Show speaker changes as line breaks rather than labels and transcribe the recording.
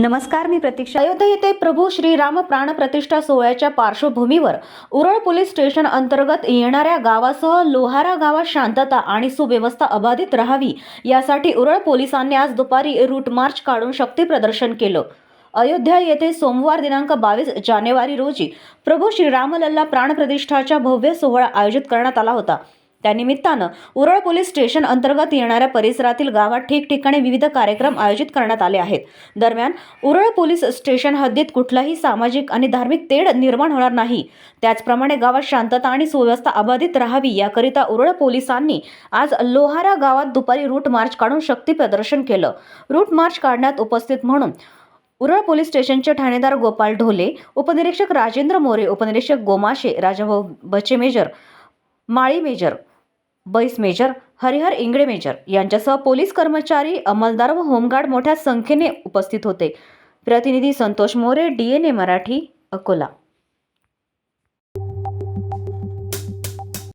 नमस्कार मी प्रतीक्षा. अयोध्या येथे प्रभू श्रीराम प्राण प्रतिष्ठा सोहळ्याच्या पार्श्वभूमीवर उरळ पोलीस स्टेशन अंतर्गत येणाऱ्या गावासह लोहारा गावात शांतता आणि सुव्यवस्था अबाधित राहावी यासाठी उरळ पोलिसांनी आज दुपारी रूट मार्च काढून शक्ती प्रदर्शन केलं. अयोध्या येथे सोमवार दिनांक बावीस जानेवारी रोजी प्रभू श्रीरामलल्ला प्राणप्रतिष्ठाच्या भव्य सोहळा आयोजित करण्यात आला होता. त्यानिमित्तानं उरळ पोलीस स्टेशन अंतर्गत येणाऱ्या परिसरातील गावात ठिकठिकाणी विविध कार्यक्रम आयोजित करण्यात आले आहेत. दरम्यान उरळ पोलीस स्टेशन हद्दीत कुठलाही सामाजिक आणि धार्मिक तेढ निर्माण होणार नाही. त्याचप्रमाणे गावात शांतता आणि सुव्यवस्था अबाधित राहावी याकरिता उरळ पोलिसांनी आज लोहारा गावात दुपारी रूट मार्च काढून शक्ती प्रदर्शन केलं. रूट मार्च काढण्यात उपस्थित म्हणून उरळ पोलीस स्टेशनचे ठाणेदार गोपाल ढोले उपनिरीक्षक राजेंद्र मोरे उपनिरीक्षक Gomashe Rajabhau Bache major Mali major Bais major Harihar Ingle major यांच्यासह पोलीस कर्मचारी अंमलदार व होमगार्ड मोठ्या संख्येने उपस्थित होते. प्रतिनिधी Santosh More D N A Marathi Akola.